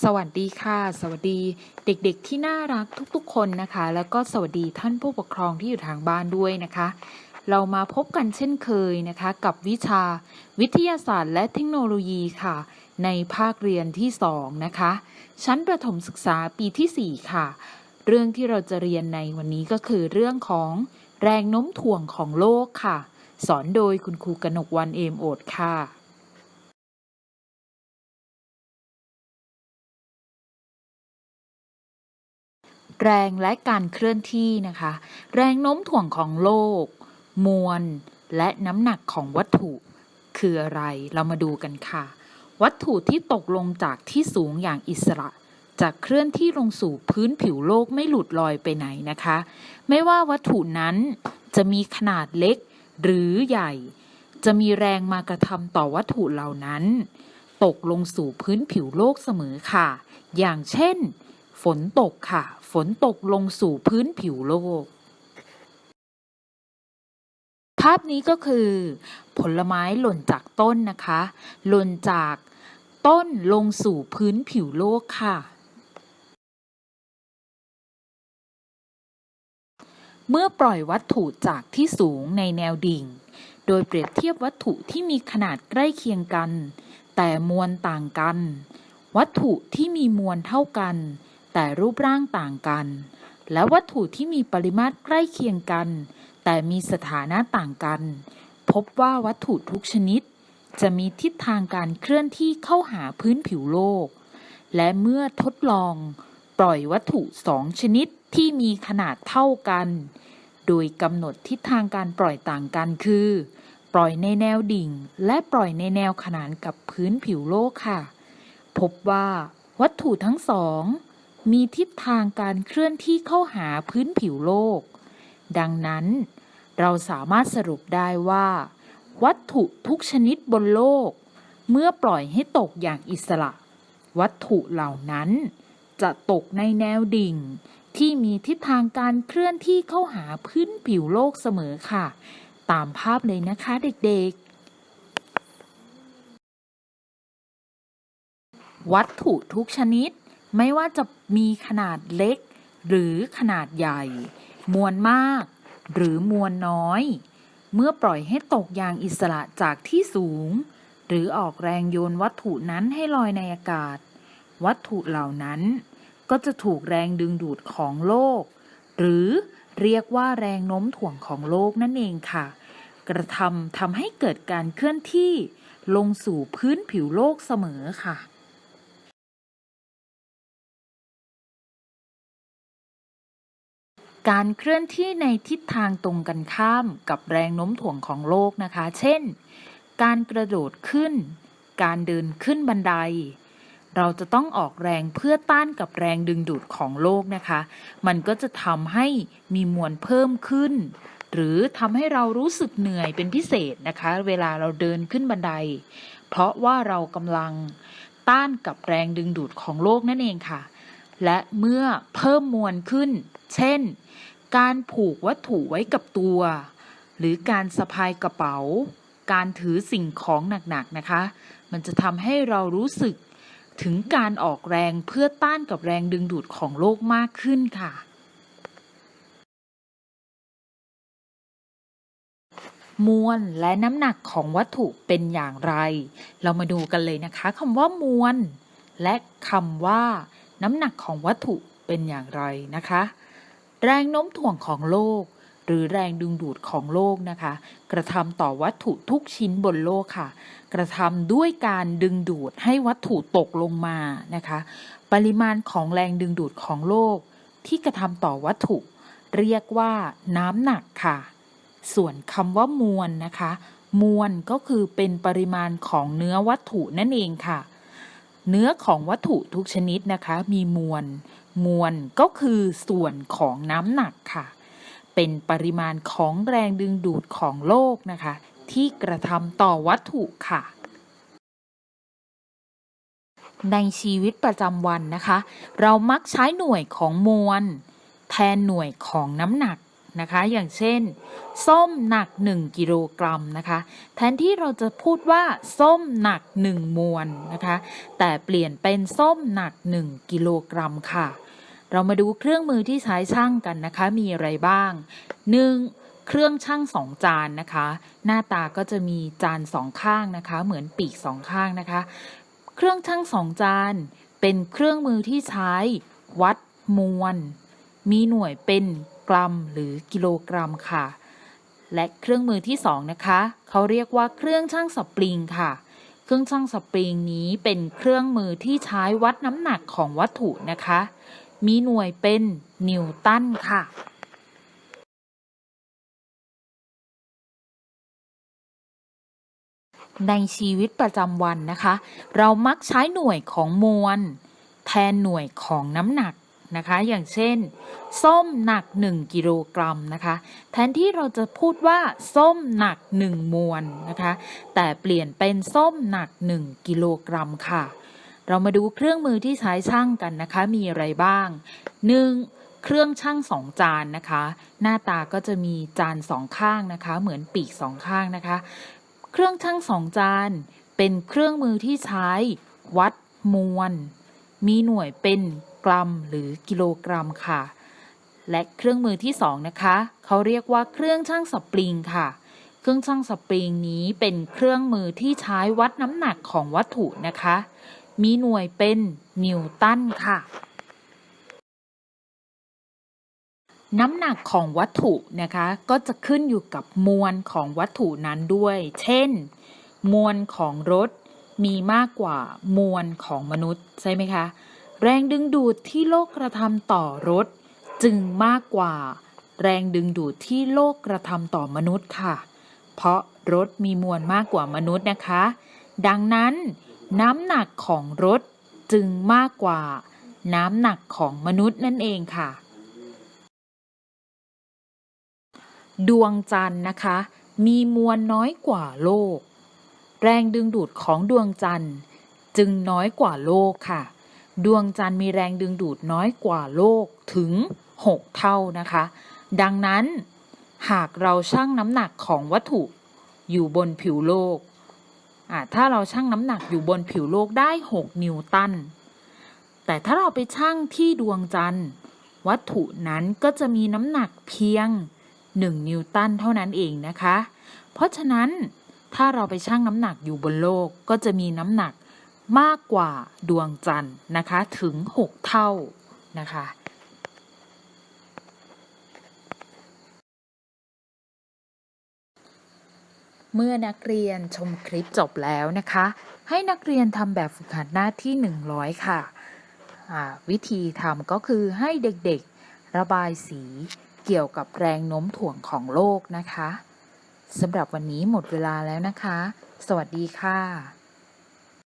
สวัสดีค่ะ สวัสดีเด็กๆที่น่ารักทุกๆคนนะคะ แล้วก็สวัสดีท่านผู้ปกครองที่อยู่ทางบ้านด้วยนะคะ เรามาพบกันเช่นเคยนะคะ กับวิชาวิทยาศาสตร์และเทคโนโลยีค่ะ ในภาคเรียนที่ 2 นะคะ ชั้นประถมศึกษาปีทีสี่4 ค่ะ เรื่องที่เราจะเรียนในวันนี้ก็คือเรื่องของแรงโน้มถ่วงของโลกค่ะ สอนโดยคุณครูกนกวันเอมโอดค่ะ แรงและการเคลื่อนที่นะคะ แรงโน้มถ่วงของโลก มวล และน้ำหนักของวัตถุคืออะไรเรามาดูกันค่ะ วัตถุที่ตกลงจากที่สูงอย่างอิสระจะเคลื่อนที่ลงสู่พื้นผิวโลกไม่หลุดลอยไปไหนนะคะ ไม่ว่าวัตถุนั้นจะมีขนาดเล็กหรือใหญ่ จะมีแรงมากระทำต่อวัตถุเหล่านั้น ตกลงสู่พื้นผิวโลกเสมอค่ะ อย่างเช่น ฝนตกค่ะ ฝนตกลงสู่พื้นผิวโลก ภาพนี้ก็คือ ผลไม้หล่นจากต้นนะคะ หล่นจากต้นลงสู่พื้นผิวโลกค่ะ เมื่อปล่อยวัตถุจากที่สูงในแนวดิ่ง โดยเปรียบเทียบวัตถุที่มีขนาดใกล้เคียงกัน แต่มวลต่างกัน วัตถุที่มีมวลเท่ากัน แต่รูปร่างต่างกัน และวัตถุที่มีปริมาตรใกล้เคียงกัน แต่มีสถานะต่างกัน พบว่าวัตถุทุกชนิด จะมีทิศทางการเคลื่อนที่เข้าหาพื้นผิวโลก และเมื่อทดลอง ปล่อยวัตถุสองชนิดที่มีขนาดเท่ากัน โดยกำหนดทิศทางการปล่อยต่างกันคือ ปล่อยในแนวดิ่ง และปล่อยในแนวขนานกับพื้นผิวโลกค่ะ พบว่า วัตถุทั้งสอง มีทิศทางการเคลื่อนที่เข้าหาพื้นผิวโลก ดังนั้น เราสามารถสรุปได้ว่า วัตถุทุกชนิดบนโลก เมื่อปล่อยให้ตกอย่างอิสระ วัตถุเหล่านั้น จะตกในแนวดิ่ง ที่มีทิศทางการเคลื่อนที่เข้าหาพื้นผิวโลกเสมอค่ะ ตามภาพเลยนะคะเด็กๆวัตถุทุกชนิด ไม่ว่าจะมีขนาดเล็ก หรือขนาดใหญ่ มวลมาก หรือมวลน้อย เมื่อปล่อยให้ตกอย่างอิสระจากที่สูง หรือออกแรงโยนวัตถุนั้นให้ลอยในอากาศ วัตถุเหล่านั้น ก็จะถูกแรงดึงดูดของโลก หรือเรียกว่าแรงโน้มถ่วงของโลกนั่นเองค่ะ กระทำทำให้เกิดการเคลื่อนที่ลงสู่พื้นผิวโลกเสมอค่ะ การเคลื่อนที่ในทิศทางตรงกันข้ามกับแรงโน้มถ่วงของโลกนะคะ เช่น การกระโดดขึ้น การเดินขึ้นบันได เราจะต้องออกแรงเพื่อต้านกับแรงดึงดูดของโลกนะคะ มันก็จะทำให้มีมวลเพิ่มขึ้น หรือทำให้เรารู้สึกเหนื่อยเป็นพิเศษนะคะ เวลาเราเดินขึ้นบันได เพราะว่าเรากำลังต้านกับแรงดึงดูดของโลกนั่นเองค่ะ และเมื่อเพิ่มมวลขึ้น เช่น การผูกวัตถุไว้กับตัว หรือการสะพายกระเป๋า การถือสิ่งของหนักๆนะคะ มันจะทำให้เรารู้สึกถึงการออกแรงเพื่อต้านกับแรงดึงดูดของโลกมากขึ้นค่ะ มวลและน้ำหนักของวัตถุเป็นอย่างไร เรามาดูกันเลยนะคะคำว่ามวลและคำว่า น้ำหนักของวัตถุเป็นอย่างไรนะคะ แรงโน้มถ่วงของโลก หรือแรงดึงดูดของโลกนะคะ กระทำต่อวัตถุทุกชิ้นบนโลกค่ะ กระทำด้วยการดึงดูดให้วัตถุตกลงมานะคะ ปริมาณของแรงดึงดูดของโลก ที่กระทำต่อวัตถุ เรียกว่าน้ำหนักค่ะ ส่วนคำว่ามวลนะคะ มวลก็คือเป็นปริมาณของเนื้อวัตถุนั่นเองค่ะ เนื้อของวัตถุทุกชนิดนะคะ มีมวล มวลก็คือส่วนของน้ำหนักค่ะ เป็นปริมาณของแรงดึงดูดของโลกนะคะ ที่กระทำต่อวัตถุค่ะ ในชีวิตประจำวันนะคะ เรามักใช้หน่วยของมวล แทนหน่วยของน้ำหนัก นะคะ อย่างเช่น ส้มหนัก 1 กิโลกรัมนะคะ แทนที่เราจะพูดว่าส้มหนัก 1 มวลนะคะ แต่เปลี่ยนเป็นส้มหนัก 1 กิโลกรัมค่ะ เรามาดูเครื่องมือที่ใช้ช่างกันนะคะ มีอะไรบ้าง 1. เครื่องช่างสองจานนะคะ หน้าตาก็จะมีจานสองข้างนะคะ เหมือนปีกสองข้างนะคะ เครื่องช่างสองจาน เป็นเครื่องมือที่ใช้วัดมวลมีหน่วยเป็น กรัม หรือกิโลกรัมค่ะ และเครื่องมือที่สองนะคะ เขาเรียกว่าเครื่องช่างสปริงค่ะ เครื่องช่างสปริงนี้เป็นเครื่องมือที่ใช้วัดน้ำหนักของวัตถุนะคะ มีหน่วยเป็นนิวตันค่ะในชีวิตประจำวันนะคะ เรามักใช้หน่วยของมวล แทนหน่วยของน้ำหนัก นะคะ อย่างเช่น ส้มหนัก 1 กิโลกรัมนะคะ แทนที่เราจะพูดว่า ส้มหนัก 1 มวลนะคะ แต่เปลี่ยนเป็นส้มหนัก 1 กิโลกรัมค่ะ เรามาดูเครื่องมือที่ใช้ช่างกันนะคะ มีอะไรบ้าง 1. เครื่องช่างสองจานนะคะ หน้าตาก็จะมีจานสองข้างนะคะ เหมือนปีกสองข้างนะคะ เครื่องช่างสองจานเป็นเครื่องมือที่ใช้วัดมวลมีหน่วยเป็น กรัม หรือกิโลกรัมค่ะ และเครื่องมือที่สองนะคะเขาเรียกว่าเครื่องช่างสปริงค่ะ เครื่องช่างสปริงนี้เป็นเครื่องมือที่ใช้วัดน้ำหนักของวัตถุนะคะ มีหน่วยเป็นนิวตันค่ะน้ำหนักของวัตถุนะคะก็จะขึ้นอยู่กับมวลของวัตถุนั้นด้วย เช่น มวลของรถมีมากกว่ามวลของมนุษย์ใช่ไหมคะ แรงดึงดูดที่โลกกระทำต่อรถ จึงมากกว่า แรงดึงดูดที่โลกกระทำต่อมนุษย์ค่ะ เพราะรถมีมวลมากกว่ามนุษย์นะคะ ดังนั้นน้ำหนักของรถจึงมากกว่า น้ำหนักของมนุษย์นั่นเองค่ะ ดวงจันทร์นะคะ มีมวลน้อยกว่าโลก แรงดึงดูดของดวงจันทร์ จึงน้อยกว่าโลกค่ะ ดวงจันทร์มีแรงดึงดูดน้อยกว่าโลกถึง 6 เท่านะคะ ดังนั้นหากเราชั่งน้ำหนักของวัตถุอยู่บนผิวโลก ถ้าเราชั่งน้ำหนักอยู่บนผิวโลกได้ 6 นิวตัน แต่ถ้าเราไปชั่งที่ดวงจันทร์ วัตถุนั้นก็จะมีน้ำหนักเพียง 1 นิวตันเท่านั้นเองนะคะ เพราะฉะนั้นถ้าเราไปชั่งน้ำหนักอยู่บนโลกก็จะมีน้ำหนัก มากกว่าดวงจันทร์นะคะถึง 6 เท่านะคะเมื่อนักเรียนชมคลิปจบแล้วนะคะ ให้นักเรียนทำแบบฝึกหัดหน้าที่ 100 ค่ะอ่าวิธีทำก็คือให้เด็กๆระบายสีเกี่ยวกับแรงโน้มถ่วงของโลกนะคะสำหรับวันนี้หมดเวลาแล้วนะคะ สวัสดีค่ะ